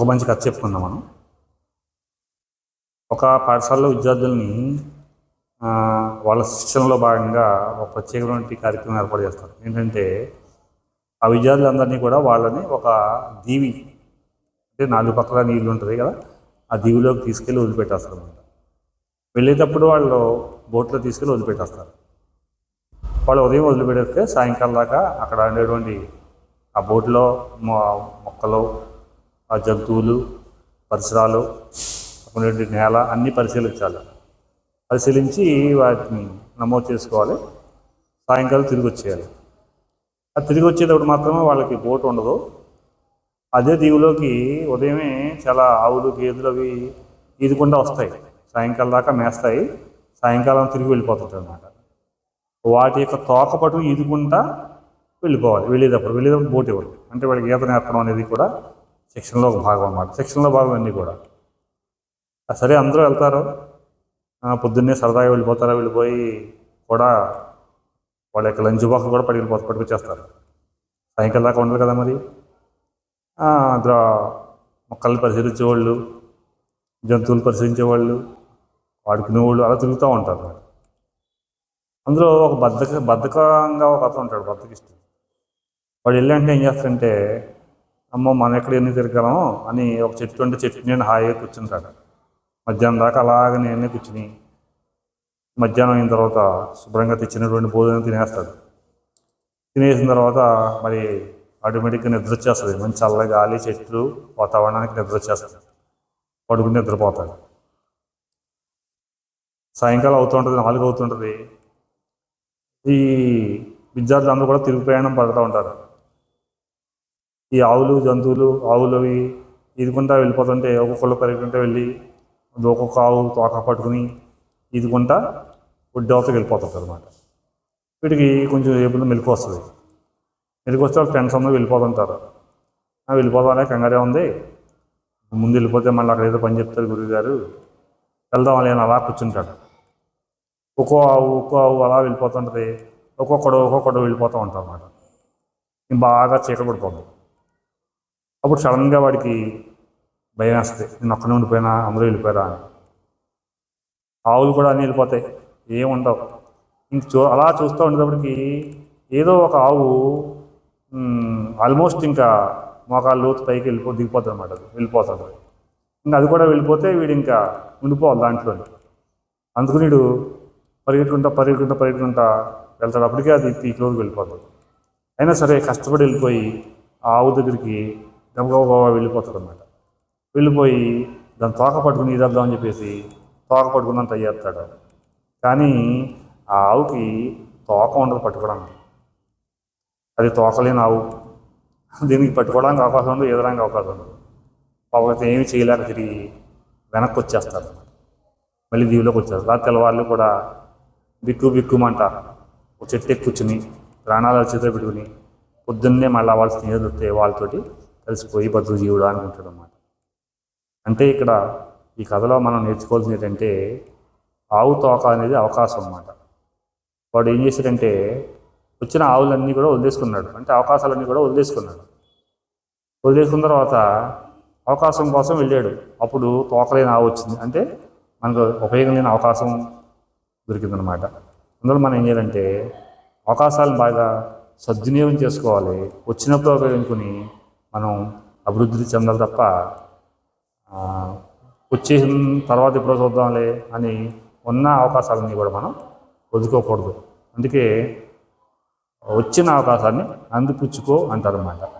ఒక మంచి కథ చెప్పుకుందాం మనం. ఒక పాఠశాలలో విద్యార్థుల్ని వాళ్ళ శిక్షణలో భాగంగా ఒక ప్రత్యేకమైన కార్యక్రమం ఏర్పాటు చేస్తారు. ఏంటంటే ఆ విద్యార్థులందరినీ కూడా వాళ్ళని ఒక దీవి అంటే నాలుగు పక్కల నీళ్ళు ఉంటుంది కదా ఆ దీవిలోకి తీసుకెళ్ళి వదిలిపెట్టేస్తారు అనమాట వెళ్ళేటప్పుడు వాళ్ళు బోట్లో తీసుకెళ్ళి వదిలిపెట్టేస్తారు. వాళ్ళు ఉదయం వదిలిపెట్టేస్తే సాయంకాలం దాకా అక్కడ ఉండేటువంటి ఆ బోట్లో మొక్కలు ఆ జంతువులు పరిసరాలు ఉన్నటువంటి నేల అన్నీ పరిశీలించాలి. పరిశీలించి వాటిని నమోదు చేసుకోవాలి. సాయంకాలం తిరిగి వచ్చేయాలి. ఆ తిరిగి వచ్చేటప్పుడు మాత్రమే వాళ్ళకి బోటు ఉండదు. అదే దీవులోకి ఉదయమే చాలా ఆవులు గేదెలు అవి ఈదుకుండా వస్తాయి. సాయంకాలం దాకా మేస్తాయి. సాయంకాలం తిరిగి వెళ్ళిపోతుంటాయి అన్నమాట. వాటి యొక్క తోక పట్టు ఈదుకుంటా వెళ్ళిపోవాలి. వెళ్ళేటప్పుడు వెళ్ళేటప్పుడు బోట్ ఇవ్వరు అంటే వాళ్ళకి ఈత నేర్పడం అనేది కూడా శిక్షణలో ఒక భాగం అన్నమాట. శిక్షణలో భాగం అన్నీ కూడా. సరే అందరూ వెళ్తారు. పొద్దున్నే సరదాగా వెళ్ళిపోతారా వెళ్ళిపోయి కూడా వాళ్ళ యొక్క లంచ్ బాక్స్ కూడా పడి వెళ్ళిపోతారు పట్టుకొచ్చేస్తారు. సాయంకాలం దాకా ఉండదు కదా మరి. అందులో మొక్కల్ని పరిశీలించేవాళ్ళు జంతువులు పరిశీలించేవాళ్ళు వాడుకునేవాళ్ళు అలా తిరుగుతూ ఉంటారు. అందులో ఒక బద్ధక బద్ధకంగా ఒక అతను ఉంటాడు బద్ధకిష్టం. వాడు వెళ్ళి అంటే ఏం చేస్తాడంటే అమ్మో మనం ఎక్కడ ఎన్ని తిరగలం అని ఒక చెట్టు అంటే చెట్టు నేను హాయిగా కూర్చుంటాడు. మధ్యాహ్నం దాకా అలాగ నేనే కూర్చుని మధ్యాహ్నం అయిన తర్వాత శుభ్రంగా తెచ్చినటువంటి భోజనం తినేస్తాడు. తినేసిన తర్వాత మరి ఆటోమేటిక్గా నిద్ర వచ్చేస్తుంది. మంచి చల్ల గాలి చెట్లు వాతావరణానికి నిద్ర వచ్చేస్తుంది. పడుకుని నిద్రపోతాడు. సాయంకాలం అవుతుంటుంది నాలుగు అవుతుంటుంది ఈ విద్యార్థులు అందరూ కూడా తిరుగు ప్రయాణం పడుతూ ఉంటారు. ఈ ఆవులు జంతువులు ఆవులు అవి ఈదుకుంటా వెళ్ళిపోతుంటే ఒక్కొక్కళ్ళు పరిగెత్తుంటే వెళ్ళి ఒక్కొక్క ఆవు తోక పట్టుకుని ఈదుకుంటా ఉడ్డవతకి వెళ్ళిపోతుంది అనమాట వీటికి కొంచెం ఏపులు మెలకు వస్తుంది. మెలకు వస్తే ఫ్రెండ్స్ అందరూ వెళ్ళిపోతుంటారు. "ఆ, వెళ్ళిపోదామనే కంగారే ఉంది. ముందు వెళ్ళిపోతే మళ్ళీ అక్కడ ఏదో పని చెప్తారు గురువు గారు వెళ్దాం అని అలా కూర్చుంటాడు. ఒక్కో ఆవు ఒక్కో ఆవు అలా వెళ్ళిపోతుంటుంది. ఒక్కొక్కడు ఒక్కొక్కడు వెళ్ళిపోతూ ఉంటారు అన్నమాట బాగా చీకటి పడిపోతుంది అప్పుడు సడన్గా వాడికి భయం వేస్తుంది. నేను ఒక్కనే ఉండిపోయినా అందరూ వెళ్ళిపోయారా? అని. ఆవులు కూడా అన్నీ వెళ్ళిపోతాయి. ఏముండవు ఇంక చూ అలా చూస్తూ ఉండేటప్పటికి ఏదో ఒక ఆవు ఆల్మోస్ట్ ఇంకా మోకాలు లోతు పైకి వెళ్ళిపో దిగిపోతుంది అనమాట అది. వెళ్ళిపోతుంది. ఇంకా అది కూడా వెళ్ళిపోతే వీడు ఇంకా ఉండిపోవాలి దాంట్లో అందుకు వీడు పరిగెట్టుకుంటా పరిగెట్టుకుంటా పరిగెట్టుకుంటా వెళ్తాడు. అప్పటికే అది పీక్లోకి వెళ్ళిపోతుంది. అయినా సరే కష్టపడి వెళ్ళిపోయి ఆ ఆవు దగ్గరికి గబగబా వెళ్ళిపోతాడు అనమాట వెళ్ళిపోయి దాని తోక పట్టుకుని ఇదేద్దామని చెప్పేసి తోక పట్టుకున్నంత అయ్యేస్తాడు కానీ ఆ ఆవుకి తోక ఉండదు పట్టుకోవడానికి అది తోకలేని ఆవు దీనికి పట్టుకోవడానికి అవకాశం ఉండదు ఎదడానికి అవకాశం ఉండదు పాపం ఏమి చేయలేక తిరిగి వెనక్కి వచ్చేస్తారు మళ్ళీ దీవిలోకి వచ్చారు రాత్రి తెల్లవాళ్ళు కూడా బిక్కు బిక్కుమంట ఒక చెట్టు ఎక్కి కూర్చుని ప్రాణాలు చేతిలో పెట్టుకుని పొద్దున్నే మళ్ళీ వాళ్ళ స్నేహితులు వాళ్ళతోటి కలిసిపోయి బతుకు జీవుడు అనుకుంటాడు అన్నమాట అంటే ఇక్కడ ఈ కథలో మనం నేర్చుకోవాల్సింది ఏంటంటే ఆవు తోక అనేది అవకాశం అన్నమాట. వాడు ఏం చేశాడంటే వచ్చిన ఆవులన్నీ కూడా వదిలేసుకున్నాడు. అంటే అవకాశాలన్నీ కూడా వదిలేసుకున్నాడు. వదిలేసుకున్న తర్వాత అవకాశం కోసం వెళ్ళాడు. అప్పుడు తోకలేని ఆవు వచ్చింది. అంటే మనకు ఉపయోగం లేని అవకాశం దొరికిందనమాట అందులో మనం ఏం చేయాలంటే అవకాశాలను బాగా సద్వినియోగం చేసుకోవాలి. వచ్చినప్పుడు ఉపయోగించుకొని మనం అభివృద్ధి చెందాలి తప్ప వచ్చేసిన తర్వాత ఎప్పుడో చూద్దాంలే అని ఉన్న అవకాశాలన్నీ కూడా మనం వదులుకోకూడదు. అందుకే వచ్చిన అవకాశాన్ని అందిపుచ్చుకో అంటారన్నమాట.